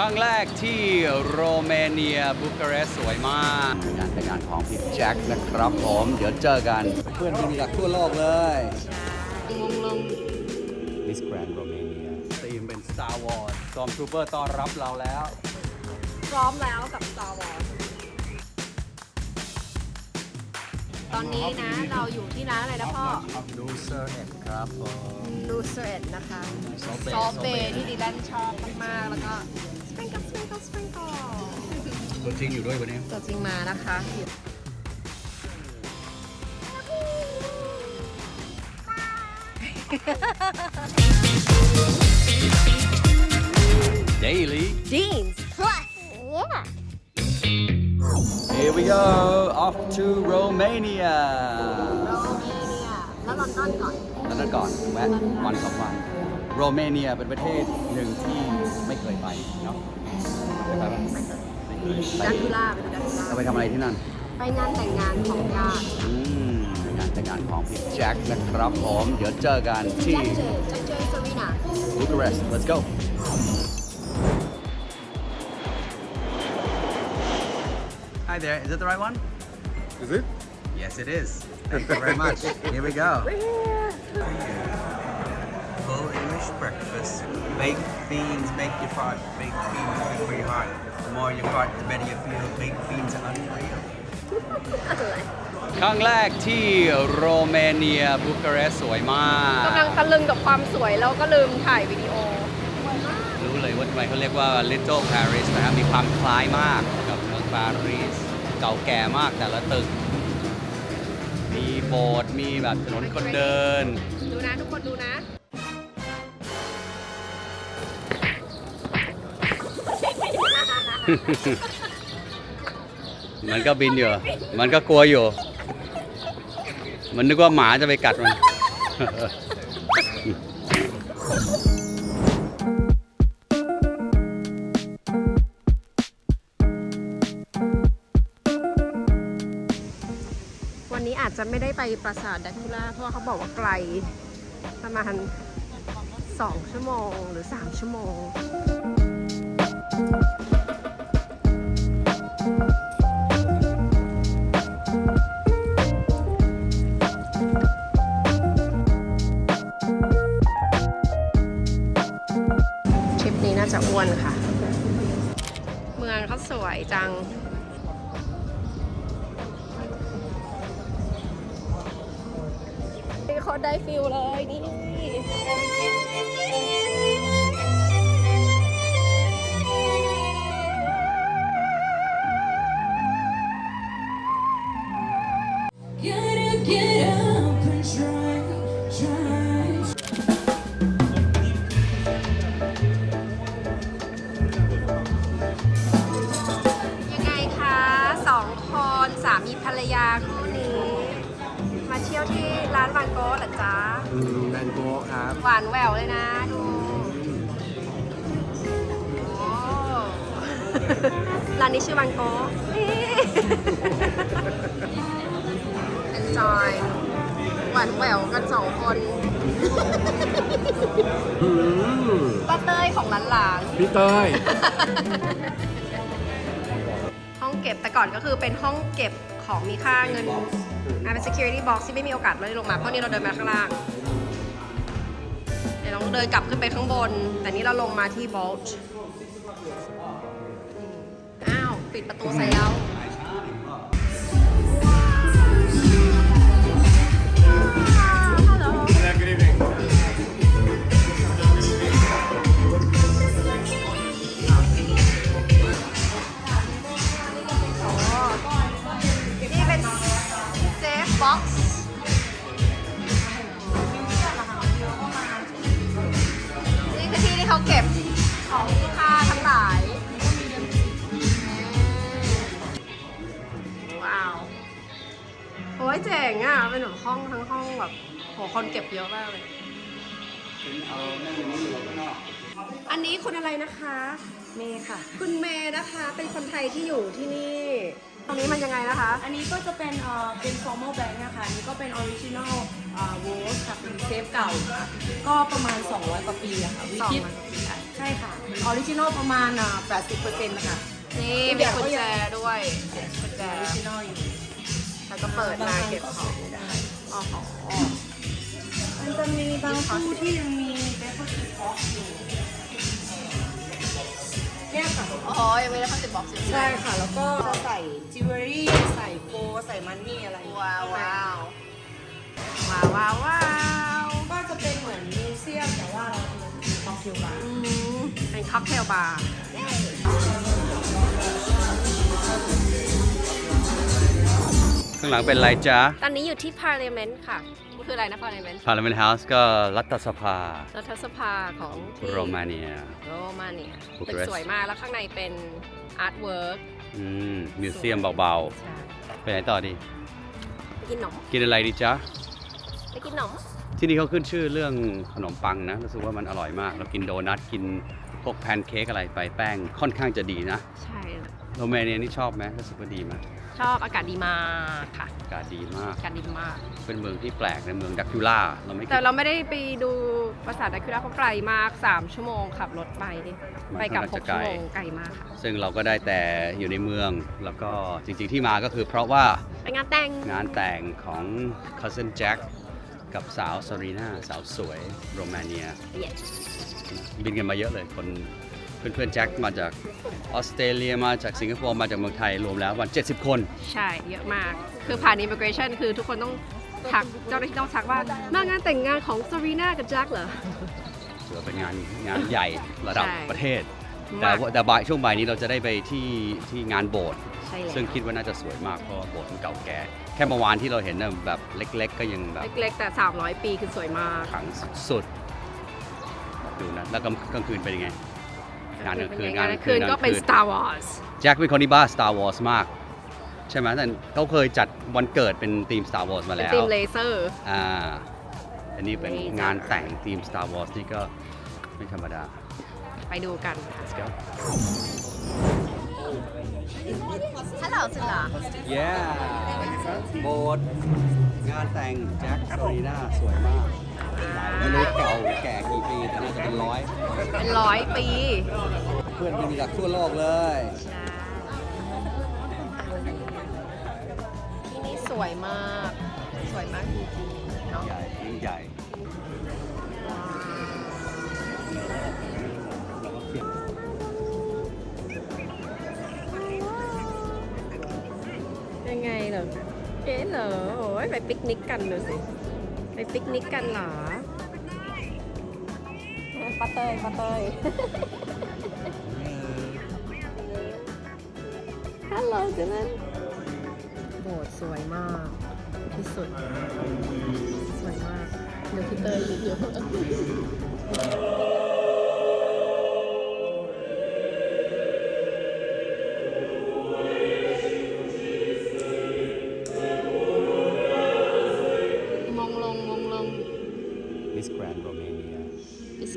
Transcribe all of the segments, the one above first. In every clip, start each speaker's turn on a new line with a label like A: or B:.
A: ครั้งแรกที่โรเมเนียบูคาเรสต์สวยมากงานแต่งงานของพี่แจ็คนะครับผม เดี๋ยวเจอกัน เพื่อนบินจากทั่วโลกเลย
B: งงลง
A: มิสแกรนด์โรเมเนียทีมเป็น Star Wars ซอมทูเปอร์ต้อนรับเราแล้ว
B: พร้อมแล้วกับ Star Wars ตอนนี้นะเราอยู่ที่ร้านอะไรนะพ่อ
A: ดูเซอร์เอ็ดครับผม
B: ลูเซเ t นะคะ
A: Salt Bay
B: ซอฟเบ
A: Salt Bay
B: ที่ดิแลนชอบมากๆ แล้วก็ สปริงเกิลสปริงเกิลสปริงเกิล
A: ตัวจริงอยู่ด้วยวันนี้
B: ตัวจริงมานะคะ
A: Daily
B: jeans
C: Plus. Yeah.
A: Here we go off to Romania
B: โรเมเนียแล้วลอนดอนก่อน
A: แล้วนั่นก่อนแวะวันสองวัน โรเมเนียเป็นประเทศหนึ่งที่ไม่เคยไปเนาะเคยไปปะไม่เคยไป
B: ดักคูล่าไปดูดักคูล่า
A: เราไปทำอะไรที่นั่น
B: ไปงานแต่งงานของญาติ
A: อืมงานแต่งงานของพี่แจ็คนะครับผมเดี๋ยวเจอกันที่
B: แจ็คเจแจ็คเจซารีนา
A: Bucharest let's go Hi there is it the right one
D: Is it?
A: Yes, it is. Thank you very much. Here we go. Full English breakfast. Baked beans make you fart. Baked beans good for your heart. The more you fart, the better you feel. Baked beans are unreal. ครั้งแรกที่โรเมเนียบูคาเรสต์สวยมาก
B: กำลังตะลึงกับความสวยแล้วก็ลืมถ่ายวิดีโอ
A: รู้เลยว่าทำไมเขาเรียกว่า Little Paris นะครับมีความคล้ายมากกับเมืองปารีสเก่าแก่มากแต่ละตึก มีโบสถ์มีแบบถนนคนเดิน
B: ดูนะทุกคนดูนะ
A: มันก็บินอยู่ มันก็กลัวอยู่ มันนึกว่าหมาจะไปกัดมัน
B: วันนี้อาจจะไม่ได้ไปปราสาทดักคูล่าเพราะว่าเขาบอกว่าไกลประมาณ 2 ชั่วโมงหรือ 3 ชั่วโมง จังโคตรได้ฟิลเลยนี่ ร้านนี้ชื่อบางโก้ enjoy หวานแหววกันสองคน
D: อืม
B: ป้าเต้ยของหลาน
D: พี่เต้ย
B: ๆห้องเก็บแต่ก่อนก็คือเป็นห้องเก็บของมีค่าเงินอ่าเป็น security box ที่ไม่มีโอกาสได้ลงมา เพราะนี่เราเดินมาข้างล่าง เดี๋ยวเราเดินกลับขึ้นไปข้างบน แต่นี่เราลงมาที่ vault ปิดประตูใส่เรา ทยที่อยู่ที่นี่ ตรงนี้มันยังไงนะคะ
C: อันนี้ก็จะเป็นเอ่อเป็น formal bank นะคะอันนี้ก็เป็น original อ่า w o l ค่ะเป็นเซฟเก่าค่ะก็ประมาณ 200 กว่าปีอะค่ะวิคิด
B: 200กว่าปีอะ
C: ใช่ค่ะ original ประมาณอ่า80%นะคะ
B: นี่มีกุญแจด้วยกุญแจ
C: original อยู่
B: แล้วก็เปิดมาเก็บของ
C: ไม่ได้
B: อ๋อ
C: มันจะมีบางคู่ที่ยังมี deposit box อยู่เนี่ยค่ะ
B: อ๋อ ยังไม่ได้เข้าติดบ็อกซ์อยู่
C: ใช่ค่ะ แล้วก็จะใส่จิวเวลรี่ใส่โกลใส่มันนี่อะไรอย่างเงี้ย
B: ว้าวว้าวว้าวว้าวว้าว
C: ก็จะเป็นเหมือนมิวเซียมแต่ว่าเราเป็นค็อกเทลบาร์
B: อืมเป็นค็อกเทลบาร์
A: ข้างหลังเป็นอะไรจ๊ะ
B: ตอนนี้อยู่ที่ Parliament ค่ะมัน คืออะไรนะ Parliament
A: Parliament House ก็รัฐสภา
B: รัฐสภาของที่
A: โรมาเนีย
B: โรมาเนีย
A: บู
B: ตึ
A: คากเรสต์
B: สวยมากแล้วข้างในเป็นอาร์ตเวิร์ก
A: อืมมิวเซียมเบา
B: ใช่
A: ๆ ไปไหนต่อดี
B: ไปกินหนม
A: กินอะไรดีจ๊ะ
B: ไปกินหนม
A: ที่นี่เขาขึ้นชื่อเรื่องขนมปังนะรู้สึกว่ามันอร่อยมาก เรากินโดนัทกินพวกแพนเค้กอะไรไปแป้งค่อนข้างจะดีนะ
B: ใช่
A: โรมาเนียนี่ชอบไหมรู้สึกว่าดีไหม
B: ชอบอากาศดีมากค่ะ
A: อากาศดีมาก
B: อากาศดีมาก
A: เป็นเมืองที่แปลกในเมืองดักคิล่าเราไม่
B: แต่เราไม่ได้ไปดูปราสาทดักคิล่าเพราะไกลมาก 3 ชั่วโมงขับรถไปไปกลับ 6 ชั่วโมงไกลมากค่ะ
A: ซึ่งเราก็ได้แต่อยู่ในเมืองแล้วก็จริงๆที่มาก็คือเพราะว่า
B: ไปงานแต่ง
A: งานแต่งของ cousin Jack กับสาวซารีนาสาวสวยโรมาเนีย
B: yes
A: บินกันมาเยอะเลยคน เพื่อนๆแจ็คมาจากออสเตรเลียมาจากสิงคโปร์มาจากเมืองไทยรวมแล้ววัน 70 คน
B: ใช่เยอะมาก คือผ่าน immigration คือทุกคนต้องทักเจ้าหน้าที่ต้องทักว่ามางานแต่งงานของซารีนากับแจ็คเหรอ
A: ถือว่าเป็นงานงานใหญ่ระดับ
B: ใช่
A: ประเทศ แต่
B: มาก
A: ว่าแต่บ่ายช่วงบ่ายนี้เราจะได้ไปที่ที่งานโบสถ์
B: ใช่แล้ว
A: ซึ่งคิดว่าน่าจะสวยมากเพราะว่าโบสถ์มันเก่าแก่ แค่เมื่อวานที่เราเห็นน่ะแบบเล็ก ๆ ก็ยังแบบ
B: เล็กๆแต่ 300 ปีคือสวยมาก
A: ขลังสุดๆดูนะแล้วกลางกลางคืนเป็นยังไง งานกลางคืน
B: งานกลางคืนก็เป็น Star Wars
A: แจ็คเป็นคนที่บ้า Star Wars มาก ใช่ไหมแต่เขาเคยจัดวันเกิดเป็นทีม Star Wars มา
B: เป็น
A: แล้ว
B: ทีมเลเซอร์
A: อ่าอันนี้เป็น
B: นี่
A: งานแต่งทีม Star Wars นี่ก็ไม่ธรรมดา
B: ไปดูกันค่ะ
A: Let's go
B: Hello สุลา
A: Yeah โบสถ์งานแต่งแจ็คซารีนาสวยมาก ไม่รู้เก่าแก่กี่ปีแต่น่าจะเป็นร้อย
B: เป็นร้อยปี
A: เพื่อนบินจากทั่วโลกเลย
B: ใช่ที่นี่สวยมาก สวยมากจริงๆเนาะ
A: ใหญ่ยิ่งใหญ่
B: ยังไงเหรอเก๋เหรอโอ้ยไปปิกนิกกันดูสิ ไปปิกนิกกันเหรอป้าเตยป้าเตย ฮัลโหลเจนันโบสถ์สวยมาก ที่สุด สวยมาก เดี๋ยวพี่เตยอีกเยอ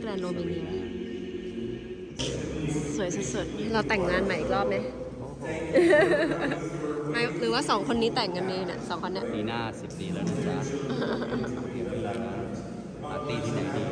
B: แกรนโรเมเนียสวยสุดๆ เราแต่งงานใหม่อีกรอบไหมไม่หรือว่าสองคนนี้แต่งกันเองเนี่ยสองคนเนี้ย
A: ปีหน้า10ปีแล้วนะจ๊ะเดี๋ยวมีนะปาร์ตี้ที่ไหนดี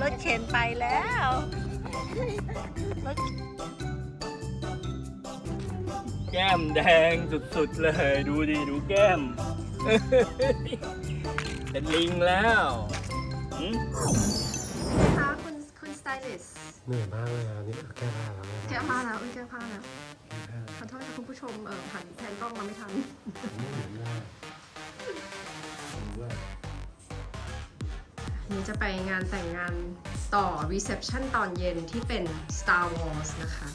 B: รถเข็นไปแล้ว
E: แก้มแดงสุดๆเลย ดูดิดูแก้ม เป็นลิงแล้วหืม
B: ค่ะคุณคุณสไตลิสต์
D: เหนื่อยมากเลยอะนี่แก้ผ้าแล้วนะ
B: แก้ผ้าแล้วอุ้ยแก้ผ้าแล้วขอโทษค่ะคุณผู้ชมเออหันแทนกล้องมาไม่ทัน
D: ไม่เห็นหน้า
B: นี่จะไปงานแต่งงานต่อ reception ตอนเย็นที่เป็น Star Wars นะคะ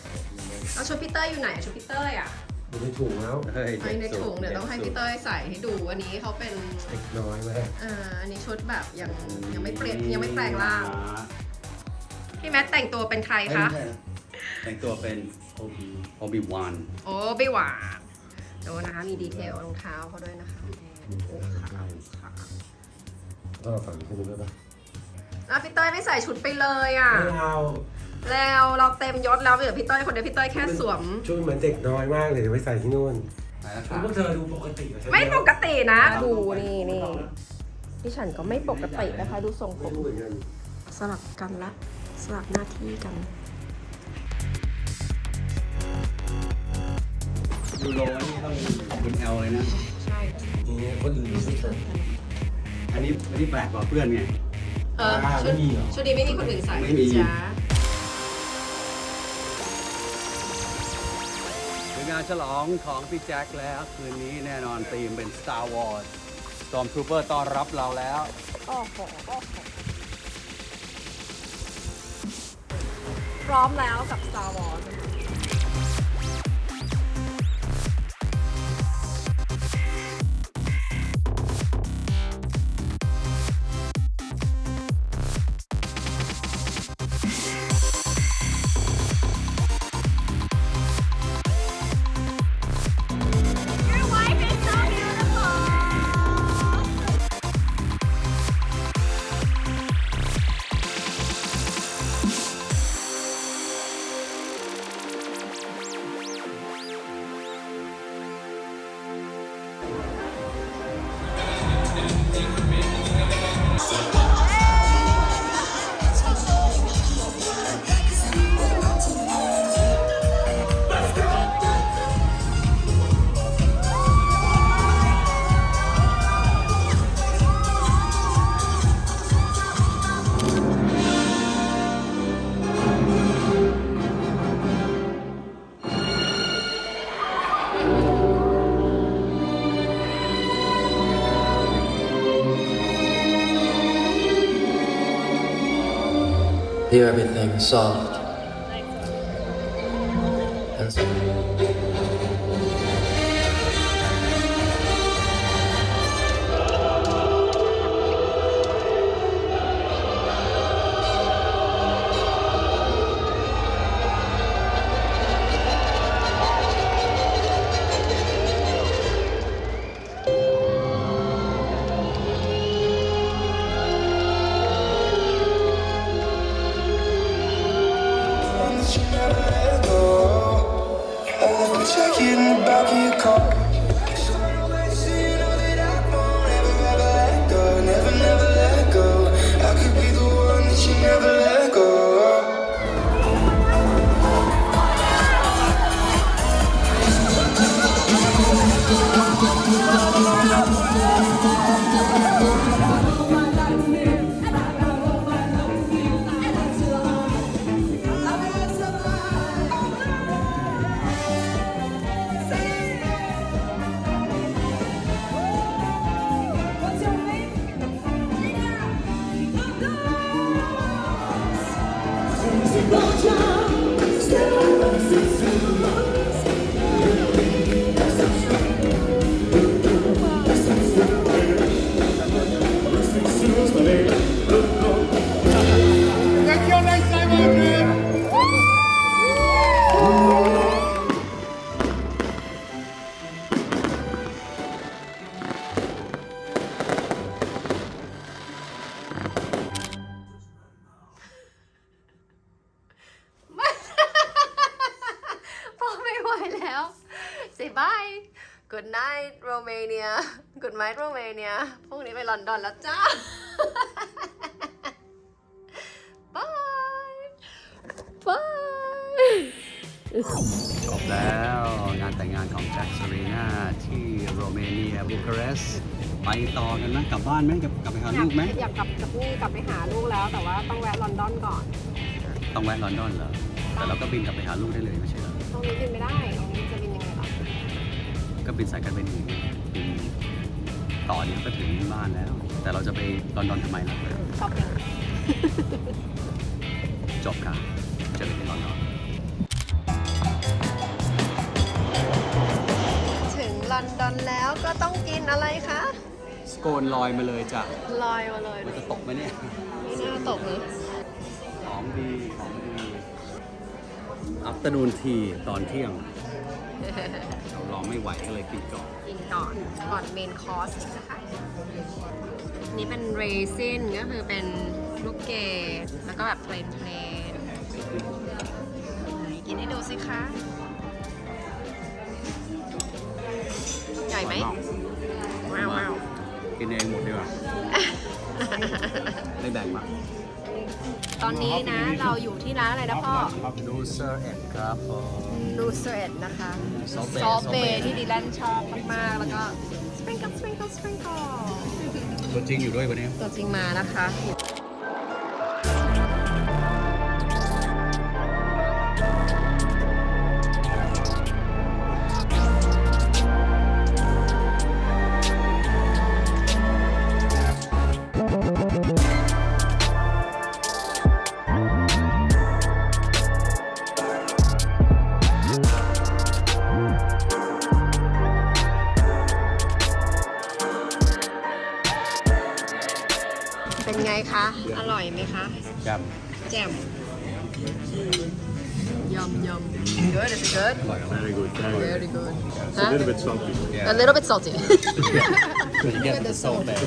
B: แล้วชุดพี่เต้ยอยู่ไหนชุดพี่เต้ยอะ
D: อยู่ในถุงแล้ว
A: เฮ้ย
B: ไว้ในถุงเดี๋ยวต้องให้พี่เต้ยใส่ให้ดูอันนี้เขาเป็น
D: เด็กน้อยมาก
B: เอ่ออันนี้ชุดแบบยังยังไม่เปลี่ยนยังไม่แปลงร่างพี่แมทแต่งตัวเป็นใครคะ
A: แต่งตัวเป็นโอบิโอบิวาน
B: โอ้ไม่หวานดูนะคะมีดีเทลรองเท้าเขาด้วยนะคะโอ้ขาวขาว
D: ก็ฝั่งนี้ด้วยปะ
B: อะพี่เต้ยไม่ใส่ชุดไปเลยอะ
D: ไม่เอา
B: แล้วเราเต็มยศแล้วเหลือพี่เต้ยคนเดียวพี่เต้ยแค่สวม
D: ชุดเหมือนเด็กน้อยมากเลยเดี๋ยวไปใส่ที่นู่น
A: ไปแล้วค
D: แล้
A: รั
D: ว
A: บ
D: พวกเธอดูปกติเหรอ
B: ไม่ปกตินะ ดูนี่นี่พี่ฉันก็ไม่ปกตินะคะ ดูทรงผ
D: ไม่
B: ม
D: รู้เหมือนกัน
B: สลับกันละ สลับหน้าที่กัน
A: ยูโรนี่ต้องเป็นแอลเลยนะ
B: ใช่
D: นี่คนอื่นไม่ใส่
A: อันนี้อันนี้แปลกกว่าเพื่อนไง
B: เออ
D: อ่า
B: ชุ
D: ไม่
B: ด
D: มีเหรอ
B: ชุดนี้ไม่มีคนอื่นใส่
A: ไม่มี
B: จ้า
A: คืองานฉลองของพี่แจ็คแล้ว คืนนี้แน่นอนธีมเป็น Star Wars Stormtrooper ต้อนรับเราแล้ว
B: โอ้โหโอ้โหพร้อมแล้วกับ Star Wars นะคะ
F: Everything solved.
G: Thank you.
B: Night Romania good night Romania พรุ่งนี้ไปลอนดอนแล้วจ้า bye bye
A: จบแล้วงานแต่งงานของแจ็คสรีนาที่โรเมเนียบูคาเรสต์ไปต่อกันนะกลับบ้านไหมกลับกลับไปหาลูกไหม
B: อยากกลับจากนี่กลับไปหาลูกแล้วแต่ว่าต้องแวะลอนดอนก่อน
A: ต้องแวะลอนดอนเหรอแต่เราก็บินกลับไปหาลูกได้เลยไม่ใช่เหรอ ก็บินสายการบินอื่นบินต่อเดี๋ยวก็ถึงบ้านแล้ว
B: อ
A: แต่เราจะไปลอนดอนทำไมล่ะ
B: ช้อปปิ้ง
A: จบค่ะเจอกันที่ลอนดอน
B: ถึงลอนดอนแล้วก็ต้องกินอะไรคะ
A: สโกนลอยมาเลยจ้ะ
B: ลอยมาเลย
A: มันจะตกไหมเนี่ย
B: ไม่น่าตกเลย
A: หอมดีหอมดีอัปตนูนทีตอนเที่ยงเรารอ ไม่ไหวก็เลยกินก่อน
B: กินก่อนก่อนเมนคอร์สนะคะนี่เป็นเรซินก็คือเป็นลูกเกดแล้วก็แบบเพลนเพลนกินให้ดูสิคะใหญ่ไหมว้าวว้าว
A: กินเองหมดดีกว่า ไม่แบ่งมา
B: ตอนนี้นะเราอยู่ที่ร้านอะไรนะพ่อ
A: ดูเซอร์เอ็ดครับผม
B: ลูเซอร์นะคะ
A: Salt Bae
B: ซอฟ
A: Salt
B: เบ
A: Bae
B: ที่ดีแลนชอบมากๆแล้วก็สปริงเกิลสปริงเกิลสปริงเกิล
A: ตัวจริงอยู่ด้วยวันนี้
B: ตัวจริงมานะคะ a little bit salty
A: Yeah.
B: a little bit salty
A: you get the salt back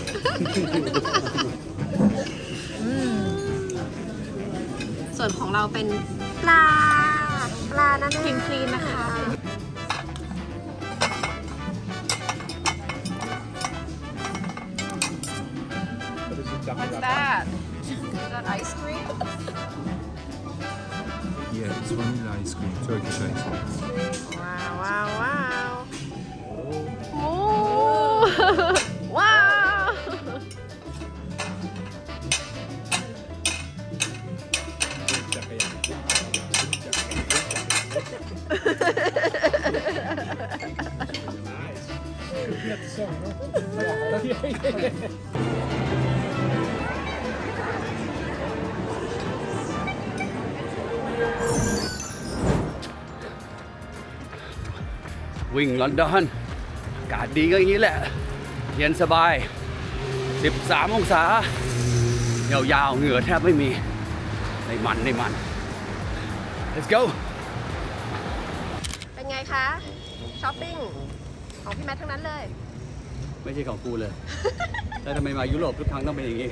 B: ส่วนของเราเป็นปลา ปลานั่นเองคลีนนะคะ What's that? Is that ice cream?
H: Yeah, it's vanilla ice cream, Turkish ice cream.
B: Wow, wow, wow. Wow!
A: Wing วิ่งลอนดอนอากาศดีก็อย่างนี้แหละ เย็นสบาย 13 องศายาวๆเหงื่อแทบไม่มี ในมันในมัน let's go
B: เป็นไงคะช้อปปิ้งของพี่แมททั้งนั้นเลย
A: ไม่ใช่ของกูเลย แล้วทำไมมายุโรปทุกครั้งต้องเป็นอย่างนี้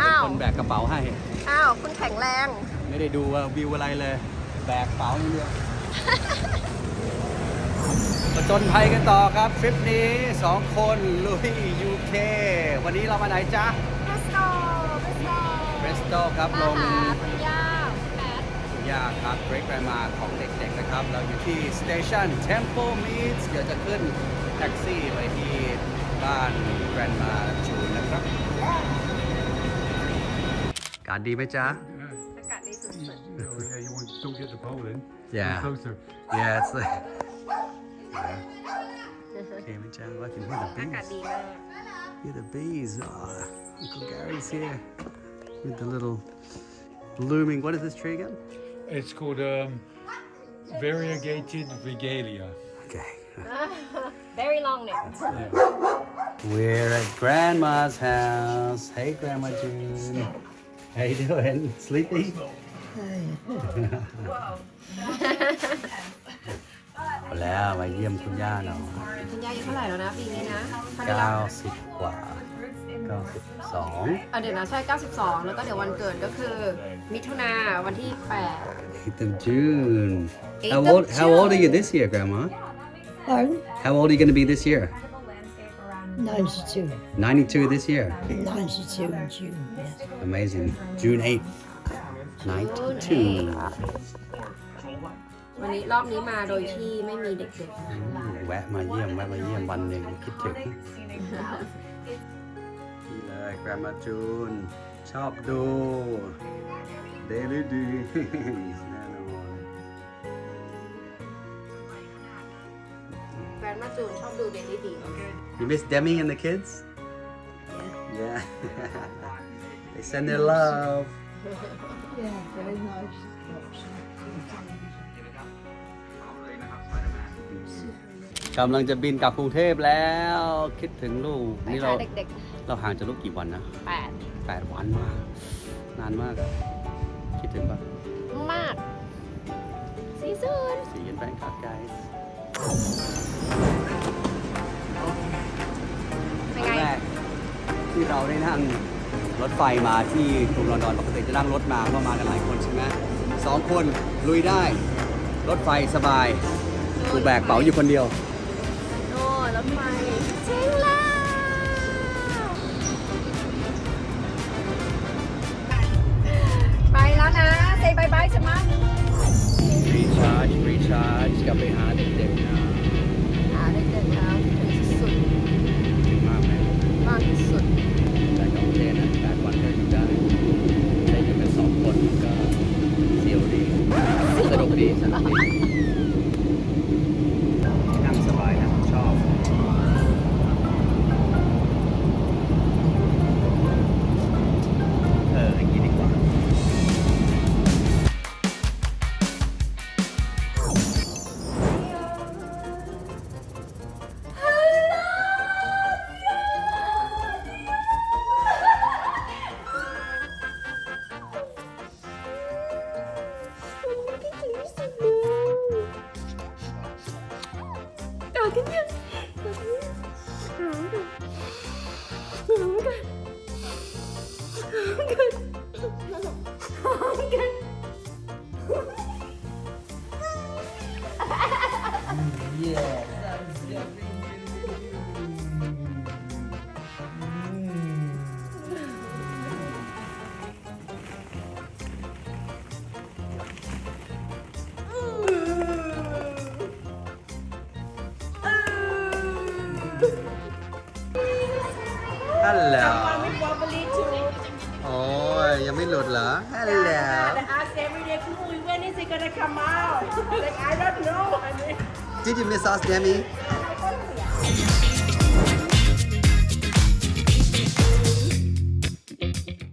B: อ้าว
A: คนแบกกระเป๋าให้
B: อ้าว คุณแข็งแรง
A: ไม่ได้ดูว่าวิวอะไรเลย แบกกระเป๋าอย่างเดียว ประจนภัยกันต่อครับทริปนี้ 2 คนลุย UK วันนี้เรามาไหนจ๊ะ
B: เบสโตเบสโต
A: เบรสโตครับล
B: มางหาคุณย่าคุณแมท
A: คุณย่าครับเบรกแรมาของเด็กๆนะครับ เราอยู่ที่สเตชัน Temple Meads เดี๋ยวจะขึ้นแท็กซี่ไปที่บ้านแกรนมาจูนนะครับ การดีไหมจ๊ะ
B: อากาศดีสุด
H: Oh yeah, you want don't get the pole in.
A: Yeah.
H: Come closer.
A: Yeah, it's like. Okay, me Chan, I can hear
B: ๆ อากาศ
A: the
B: ดี
A: bees.
B: มาก
A: Hear the bees. Oh, Uncle Gary's here with the little blooming. What is this tree again?
H: It's called um, variegated regalia.
A: Okay.
B: very long neck
A: We're at Grandma's house. Hey, Grandma June. How you doing? Sleepy? เอาแล้วมาเยี่ยมคุณย่าหน่อย
B: คุณย่าอายุเท่าไหร่แล้วนะปีนี้นะเท่าไหร่แล้ว
A: 90 กว่า 92
B: อะเดี๋ยวนะใช่ 92 แล้วก็เดี๋ยววันเกิดก็คือ มิถุนาวันที่
A: 8th of June. How
B: Eighth of
A: old, how old are you
B: June.
A: this year, Grandma?
I: Pardon?
A: How old are you going to be this year?
I: 92.
A: 92 this year.
I: 92 in June, yes.
A: Amazing. June 8th. 92.
B: 8วันนี้รอบนี้มาโดยที่ไม่มีเด็ก
A: อืมแวะมาเยี่ยมแวะมาเยี่ยมวันหนึ่งคิดถึงนี่เลย Grandma June ชอบดู Daily Dreams แน่นอน
B: ๆแกรนมาจูน ชอบดูเดลี่ดี
A: You miss Demi and the kids? Yeah. they send their love.
I: Yeah, very nice.
A: กำลังจะบินกลับกรุงเทพแล้ว คิดถึงลูก
B: ไป
A: นี่
B: ค่ะ
A: เรา
B: เด็ก
A: เราห่างจากลูกกี่วันนะ
B: ๆแปด
A: แปดวันมากนานมากอะคิดถึงปะ
B: มากสีซูน
A: สีกันแบงคอกไกด์
B: เป็น
A: ครั้
B: ไง
A: งแรกที่เราได้นั่งรถไฟมาที่กรุงลอนดอนปกติจะนั่งรถมาก็มากันหลายคนใช่ไหมสองคนลุยได้ รถไฟสบายกูแบกเป๋าอยู่คนเดียว
C: when is